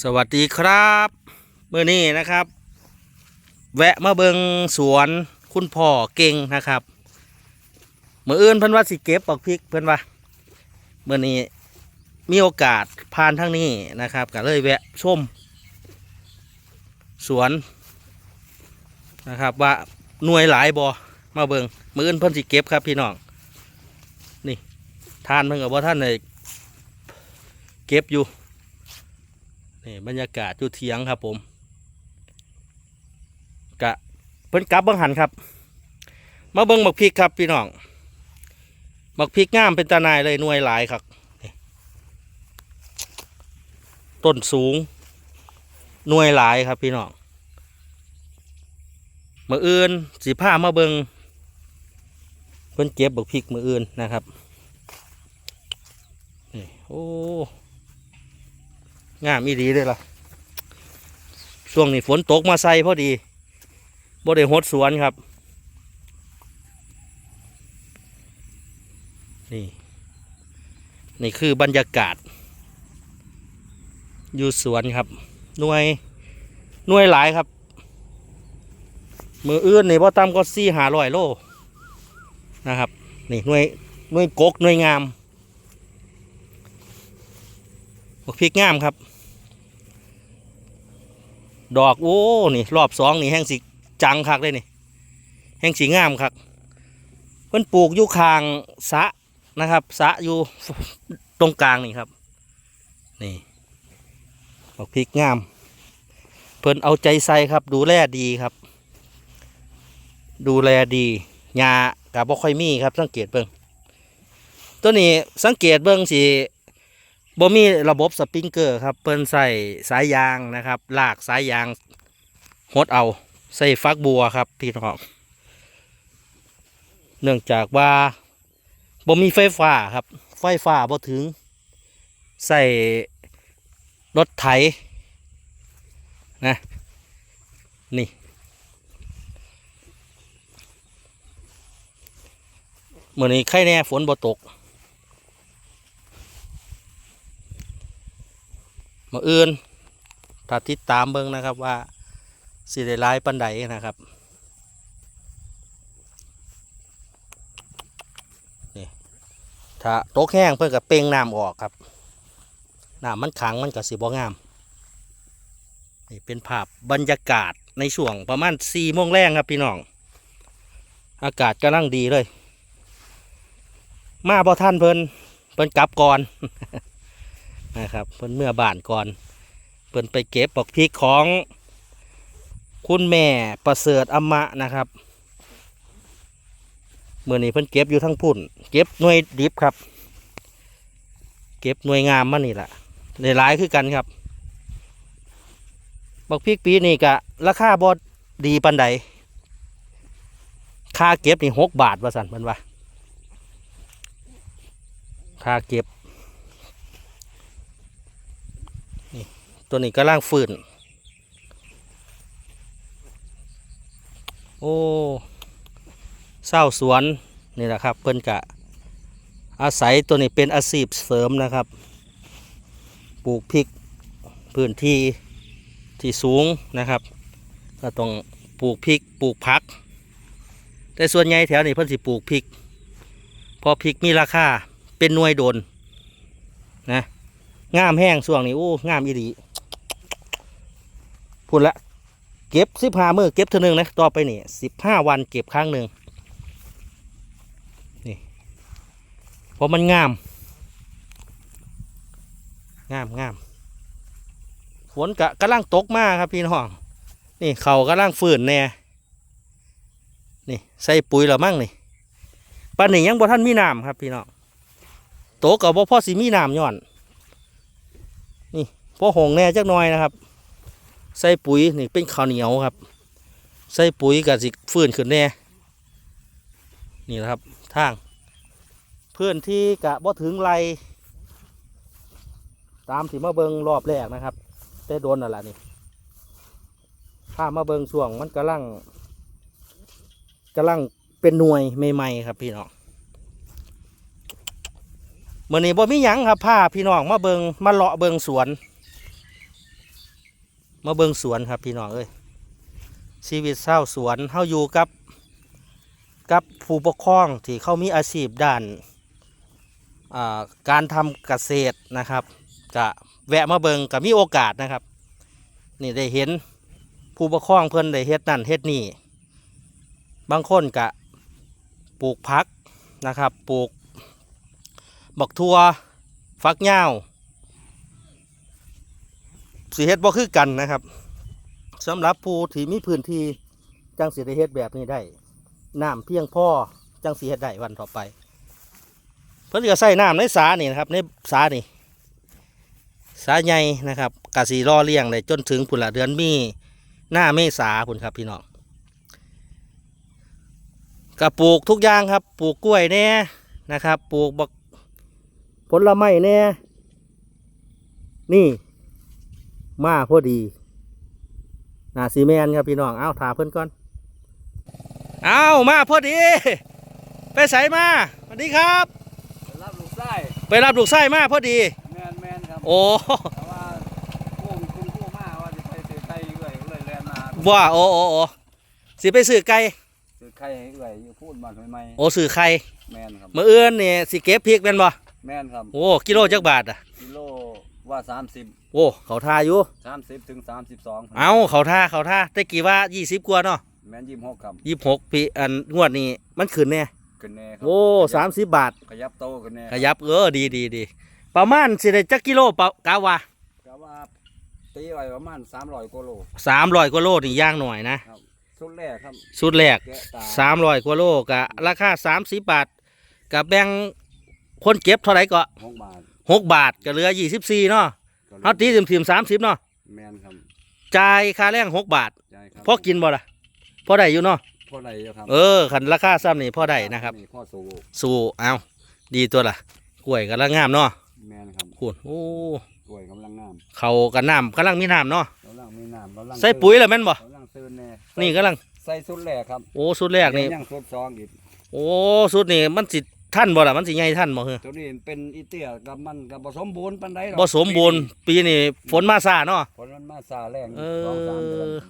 สวัสดีครับเมื่อนี้นะครับ แวะมาเบิงสวนคุณพ่อเก่งนะครับเมื่ออื่นเพิ่นว่าสิเก็บปักพริกเพิ่นว่าเมื่อนี้มีโอกาสผ่านทั้งนี้นะครับก็เลยแวะชม สวนนะครับว่าหน่วยหลายบอมาเบิงมืออื่นเพิ่นสิเก็บครับพี่น้องนี่ทานเพิ่นกับว่าท่านเลยเก็บอยู่ นี่บรรยากาศอยู่เทียงครับผม กะเพิ่นกลับเบังหันครับ มาเบิ่งบักพริกครับพี่น้องบักพริกงามเป็นตาหนายเลยหน่วยหลายครับต้นสูง หน่วยหลายครับพี่น้องมืออื่นสีผ้ามาเบิงเพิ่นเก็บบักพริกมืออื่นนะครับนี่โอ้ งามอีดีเลยล่ะช่วงนี้ฝนตกมาใส่พอดีบ่ได้หดสวนครับ นี่ นี่คือบรรยากาศ อยู่สวนครับหน่วยหน่วยหลายครับ มืออื่นนี่บ่ต่ำก็สี่หาร้อยโลนะครับ นี่หน่วยหน่วยกกหน่วยงามบักพริกงามครับ ดอกโอ้นี่รอบสองนี่แห้งสีจังคักเลยนี่ แห้งสีงามคักเพิ่นปลูกอยู่คางสะนะครับสะอยู่ตรงกลางนี่ครับ นี่ดอกพริกงาม เพิ่นเอาใจใส่ครับ ดูแลดีครับ ดูแลดีหญ้ากับบ่ค่อยมีครับ สังเกตเบิ่งตัวนี้สังเกตเบิ่งสิ บ่มีระบบสปริงเกอร์ครับเปิ้นใส่สายยางนะครับ ลากสายยางหดเอาใส่ฟักบัวครับพี่น้องเนื่องจากว่าบ่มีไฟฟ้าครับ ไฟฟ้าบ่ถึง ใส่รถไถนะนี่ เมื่อนี้ใครแน่ฝนบ่ตก มาอื่นถ้าติดตามเบิ่งนะครับว่าสิได้ร้ายปันใดนะครับนี่ถ้าตกแห้งเพื่อกับเป่งน้ำออกครับน้ำมันขังมันก็สิบ่งามนี่เป็นภาพบรรยากาศในช่วงประมาณสี่โมงแรงครับพี่น้อง อากาศกำลังดีเลย มาพอท่านเพิ่นเพิ่นกลับก่อน นะครับเพิ่นเมื่อบ้านก่อนเพิ่นไปเก็บปอกพริกของคุณแม่ประเสริฐอมะนะครับเมื่อนี้เพิ่นเก็บอยู่ทั้งพุ่น เก็บหน่วยดิบครับ เก็บหน่วยงามมานี่แหละในหลายคือกันครับบักพริกปีนี้กะราคาบอดีปันใดค่าเก็บนี่หกบาทว่าสันเพิ่นว่าค่าเก็บ ตัวนี้ก็ล่างฝืนโอ้เศร้าสวนนี่แหละครับ เพิ่นกะ อาศัยตัวนี้เป็นอาชีพเสริมนะครับ ปลูกพริกพื้นที่ที่สูงนะครับ ก็ต้องปลูกพริกปลูกผัก แต่ส่วนใหญ่แถวนี้เพิ่นสิปลูกพริกเพอพริกมีราคาเป็นหน่วยโดนนะงามแห้งช่วงนี้โอ้งามอีดี พูดละเก็บสิบห้ามือเก็บเท่านึงนะต่อไปนี่สิบห้าวันเก็บครั้งหนึ่งนี่เพราะมันงาม งามงามฝนกะกำลังตกมากครับพี่น้องนี่เขากำลังฝืนแน่นี่ใส่ปุ๋ยแล้วมั่งนี่ปันนี้ยังบ่ท่านมีน้ำครับพี่น้องโตกับบ่พ่อสีมีน้ำย้อน นี่พ่อหงแน่จักหน่อยนะครับ ใส่ปุ๋ยนี่เป็นข้าวเหนียวครับ ใส่ปุ๋ยกับสิฟื้นขึ้นแน่นี่แหละครับทาง เพื่อนที่กะบ่ถึงไรตามที่มาเบิงรอบแรกนะครับแต่โดนนั่นแหละนี่ถ้ามาเบิงช่วงมันกำลังกำลังเป็นหน่วยใหม่ๆครับพี่น้องเมื่อนี้บ่มีหยังครับผ้าพี่น้องมาเบิงมาเลาะเบิงสวน มาเบิงสวนครับพี่น้องเอ้ยชีวิตเศร้าวสวนเฮาอยู่กับกับผู้ปกครองที่เขามีอาชีพด้านาการทำเกษตรนะครับก็แวะมาเบิงก็มีโอกาสนะครับ นี่ได้เห็นผู้ปกครองเพิ่อนได้เฮ็ดนั่นเฮ็ดนี่บางคนก็ปลูกพักนะครับปลูกบักทัวฟักยาว สีเฮ็ดบ่คือกันนะครับสำหรับผู้ที่มีพื้นที่จังสิได้เฮ็ดแบบนี้ได้น้ำเพียงพอจังสีเฮ็ดได้วันต่อไป เพิ่นก็ใส่น้ำในสานี่นะครับในสานี่สาใหญ่นะครับกะสีรอเลี้ยงเลยจนถึงพุ่นละเดือนมีหน้าเมษาพุ่นครับพี่น้องก็ปลูกทุกอย่างครับ ปลูกกล้วยแน่นะครับ ปลูกบักผลไม้แน่นี่ มาพอดีนาซีแมนครับพี่น้องเอาถาเพิ่นก่อนเอามาพอดี ไปใส่มาสวัสดีครับรับลูกไส้ไปรับลูกไส้มาพอดีแมนแมนครับโอ้แต่ว่าพวกคุณผู้มาว่าจะไปซื้อไก่เอื่อยเลยแลนมาว่าโอ้โอ้โอ้สิไปซื้อไก่ซื้อไข่ให้เอื่อยอยู่พูดมาทำไมโอ้ซื้อไข่แมนครับมื้ออื่นนี่สิเก็บพริกแม่นบ่แมนครับโอ้กิโลจักบาทอะกิโล ว่าสามสิบโอ้เขาท่าอยู่สามสิบถึงสามสิบสองเอาเขาท่าเขาท่าแต่กี่ว่า20กว่าเนาะแมนยี่สิบหกครับ26ปีอันงวดนี้มันขึ้นแน่ขึ้นแน่ครัโอ้ขยับ30บาทขยับโตขึ้นแน่ขยับเออดีดีดีประมาณสิได้จักกิโลเปล่ากะว่าก็ว่าตีไว้ประมาณสามร้อยกิโล300กว่าโลนี่ย่างหน่อยนะชุดแรกครับชุดแรกแกะตาสามร้อยกว่าโลกะราคาสามสิบบาทกับแบ่งคนเก็บเท่าไหร่ก็หกบาท หกบาทก็เหลือยี่สิบสี่เนาะก็ลยเอาตีถิมๆสามสิบเนาะแมนครับจ่ายค่าแรงหกบาทใช่ครับพอกินบ่ล่ะพอได้อยู่เนาะพ่อใดอยู่ครับเออขันราคาซ้ำนี่พอได้นะครับ พ่อสูสู่เอาดีตัวล่ะกล้วยกำลังงามเนาะแมนครับคุณโอ้กล้วยกำลังงามเขากันน้ำกำลังมีน้ำเนาะกำลังมีน้ำกำลังใส่ปุ๋ยแล้วแม่นบ่กำลังซื้อแน่นี่กำลังใส่สุดแรกครับโอ้สุดแรกนี่ยังสุดสองอีกโอ้สุดนี่มันสิ ท่านบ่ล่ะมันสิใหญ่ท่านบ่เฮ้อตัวนี้เป็นอีเตี้ยกับมันกับผสมบูรณ์ปันไดหรอกบ่สมบูรณ์ปีนี้ฝนมาซ่าเนาะ ผลมันมาซาแรงเอสองสามเดือนอ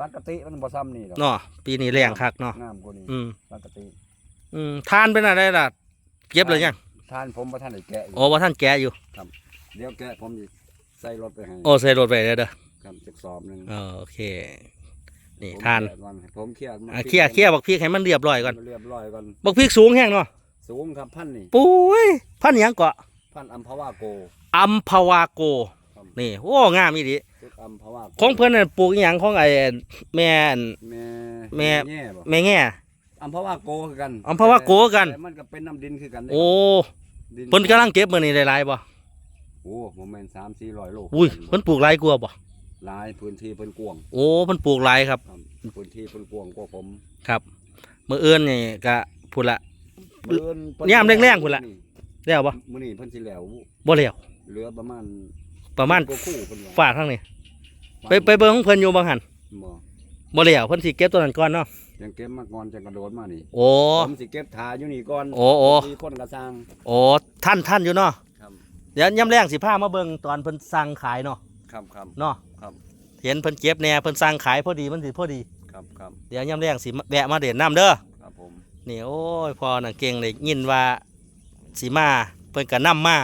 ปกติมันบ่ซ้ำนี่หรอกเนาะปีนี้แรงคักเนาะงามกว่านี้อืมปกติอืมทานเป็นอะไรล่ะเก็บเลยยังทานผมบ่ท่านได้แกะอยู่โอ้ว่าท่านแกะอยู่เดี๋ยวแกะผมสิใส่รถไปให้โอ้ใส่รถไปเลยเด้อครับจักสอบหนึงเออโอเค นี่ผมทานแกะก่อนผมเคลียร์อะเคลียร์เคลียร์บักพริกให้มันเรียบร้อยก่อนเรียบร้อยก่อนบักพริกสูงแห้งเนาะ สูงครับพันนี่ปุ้ยพันหยังเกาะพันอัมพวาโกอัมพาวาโก ครับนี่โอ้งามอีดีชุดอัมพวาโกของเพิ่นน่ะปลูกอหยังของไอ้แม่อั่นแม่แม่ แง่บ่แม่แง่ อัมพวาโกคือกันอัมพวาโกกัน แต่มันก็เป็นน้ำดินคือกันเด้โอ้ดินเพิ่นกำลังเก็บมื้อนี้หลายๆบ่โอ้โมเมนต์สามสี่ร้อยโลอุ้ยเพิ่นปลูกหลายกว่าบ่หลายพื้นที่เพิ่นกวางโอ้เพิ่นปลูกหลายครับ ครับพื้นที่เพิ่นกวางกว่าผม ครับมื้ออื่นนี่ก็พูดละมื้ออื่นเพิ่น ยามแรงๆพุ่นล่ะ แล้วบ่มื้อนี้เพิ่นสิแล้วบ่แล้วเหลือประมาณประมาณกว่าคู่เพิ่นว่าฝากทางนี้ไปไปเบิ่งของเพิ่นอยู่บางหันบ่บ่แล้วเพิ่นสิเก็บตัวนั้นก่อนเนาะยังเก็บมาก่อนจะกระโดดมานี่โอ้ผมสิเก็บถาอยู่นี่ก่อนโอ้โอ้มีคนกระซังโอ้ท่านท่านอยู่เนาะครับเดี๋ยวย่ำแรงสิพามาเบิ่งตอนเพิ่นสั่งขายเนาะครับครับเนาะครับเห็นเพิ่นเก็บแหน่เพิ่นสั่งขายพอดีมันสิพอดีครับครับเดี๋ยวย่ำแรงสิมาแวะมาเด่นน้ำเด้อครับผม นี่โอ้ยพอน่ะเก่งเลยยินว่าสิมาเพิ่นก็นํมา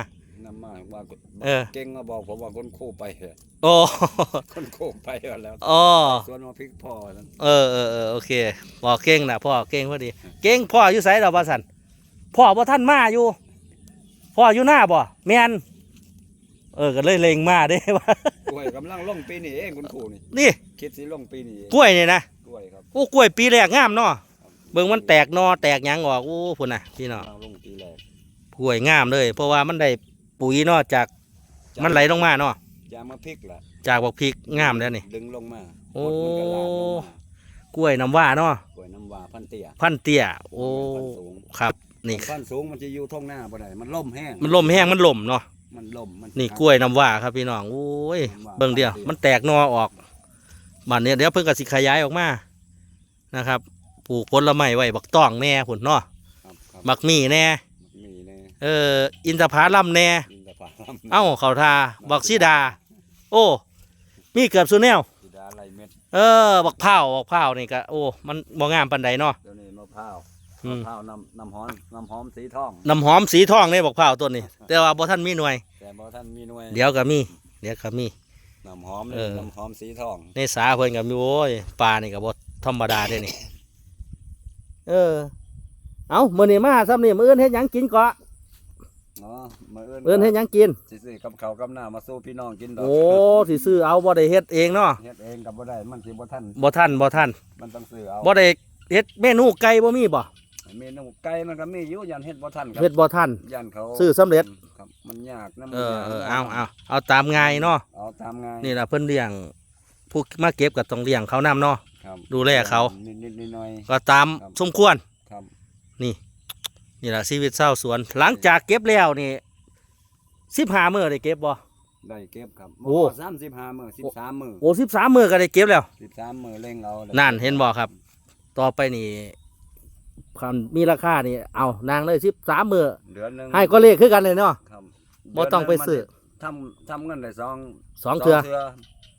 นำมาว่าเออเก่งมาบอกผมว่าคนคู่ไปเหอะโอ้คนคู่ไปแล้วอ๋อส่วนมาพริกพ่อนั่นเออเออเออโอเคพ่อเก่งนะพ่อเก่งพอดี เก่งพ่ออยู่ไสดอกว่าสันพ่อบ่ท่านมาอยู่พ่ออยู่หน้าบ่แม่นเออก็เลยเล็งมาเด้ว่ากล้วยกำลังลงปีนี้เองคุณครูนี่นี่คิดสิลงปีนี้เองกล้วยนี่นะกล้วยครับโอ้กล้วยปีแรกงามเนาะ เบิ่งมันแตกหนอแตกหยังออกโอ้พุ่นน่ะพี่น้องกำลังลงปีแรกกล้วยงามเลย เพราะว่ามันได้ปุ๋ยเนาะจากมันไหลลงมาเนาะยามาพริกล่ะจากบักพริกงามแล้วนี่ ดึงลงมาโอ้ หมดมันก็ลากลงมากล้วยน้ำว่าเนาะกล้วยน้ำว้าพันเตี้ยพันเตี้ยโอ้พันสูงครับ นี่ พันสูงมันจะอยู่ท้องหน้าบ่ได้มันล่มแห้งมันลมแห้งมันลมเนาะมันล่มมันนี่กล้วยน้ำว่าครับพี่น้องโอ้ยน้ำว้าเบิ่งเดียวมันแตกหนอออกบัดเนี้ยเดี๋ยวเพิ่งกสิขยายออกมานะครับ ปลูกผลไม้ไว้บักต้องแน่ผุนเนาะครับครับบักมี่แน่มีแน่เอออินทผลัมแน่ อินทผลัมเอ้าเขาทาบักซีดา โอ้ มีเกือบสุดแนว สีดาไรเม็ดเออ บักพร้าวบักพร้าวนี่ก็โอ้มันบ่งามปานใดเนาะ เดี๋ยวนี้มะพร้าวอืม มะพร้าวน้ำน้ำหอมน้ำหอมสีทอง น้ำหอมสีทองเนี่ยบักพร้าวต้นนี้ แต่ว่าบ่ทันมีหน่วย แต่บ่ท่านมีหน่วยเดี๋ยวก็มี เดี๋ยวก็มี น้ำหอมเอนี่อน้ำหอมสีทองในสาเพิ่นก็มีโอ้ยปลานี่ก็บ่ธรรมดาเด้นี่ เออ เอามื้อนี้มาซ้ำนี่มื้ออื่นเฮ็ดหยังกินเกาะเนาะมื้ออื่นมื้ออื่นเฮ็ดหยังกิน สิซื้อกับข้าวกับน้ำมาสู้พี่น้องกินดอกโอ้สิซื้อเอาบ่ได้เฮ็ดเองเนาะเฮ็ดเองกับบ่ได้มันสิบ่ทันบ่ทันบ่ทันมันต้องซื้อเอาบ่ได้เฮ็ดเมนูไก่บ่มีบ่เมนูไก่มันก็มีอยู่ยันเฮ็ดบ่ทันครับเฮ็ดบ่ทัน ยันเขาซื้อสำเร็จ ครับมันยากนะมันเออยากเออเอาเอาเอาตามง่ายเนาะเอาตามง่ายนี่ล่ะเพิ่นเลี้ยงผู้มาเก็บก็ต้องเลี้ยงเขานํเนาะ ครับดูแลเขา นิดๆหน่อย ก็ตามครับ สมควร ๆครับ นี่ล่ะชีวิตเศร้าวสวน หลังจากเก็บแล้วนี่15มื้อได้เก็บบ่ ได้เก็บครับโอ้ สามสิบห้ามื้อสิบสามมื้อโอ้13มื้อก็ได้เก็บแล้ว สิบสามมื้อเร่งเอาเลยนั่นเห็นบ่ครับ ต่อไปนี่คันมีราคานี่ เอานางเลย13มื้อเดือนหนึงให้ก็เลขคือกันเลยเนาะ ครับบ่ต้องไปซื้อทำทำเงินได้สองสองเทื่อ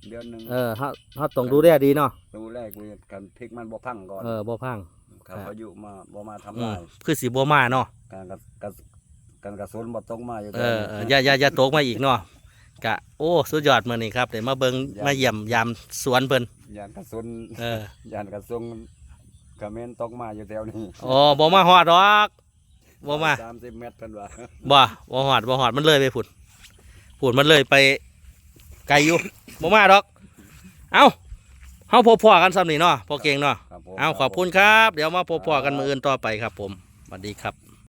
เดือนหนึงเออเฮาเฮาต้องดูแลดีเนาะดูแลกูกันพริกมันบ่พังก่อนเออบ่พังครับครับเขาอยู่มาบ่มาทำอืมลายคือสิบ่มาเนาะการกระกระการกระสุนบ่ตกมาอยู่เออเอออย่าอย่าอย่าตกมาอีกเนาะกะโอ้สุดยอดมื้อนี้ครับได้มาเบิ่งมาเยี่ยมยามสวนเพิ่นยานกระสุนเออยานกระสุนกระเมนตกมาอยู่แถวนี้อ๋อบ่มาฮอดดอกบ่มาสามสิบเมตรเพิ่นว่าบ่บ่ฮอดบ่ฮอดมันเลยไปพุ่นพุ่นมันเลยไป ไกลอยู่บ่มาดอก เอ้าเฮาพบพอกันซ้ำนี่เนาะพอเก่งเนาะครับผม เอาขอบคุณครับ เดี๋ยวมาพบพอกันมืออื่นต่อไปครับผมสวัสดีครับ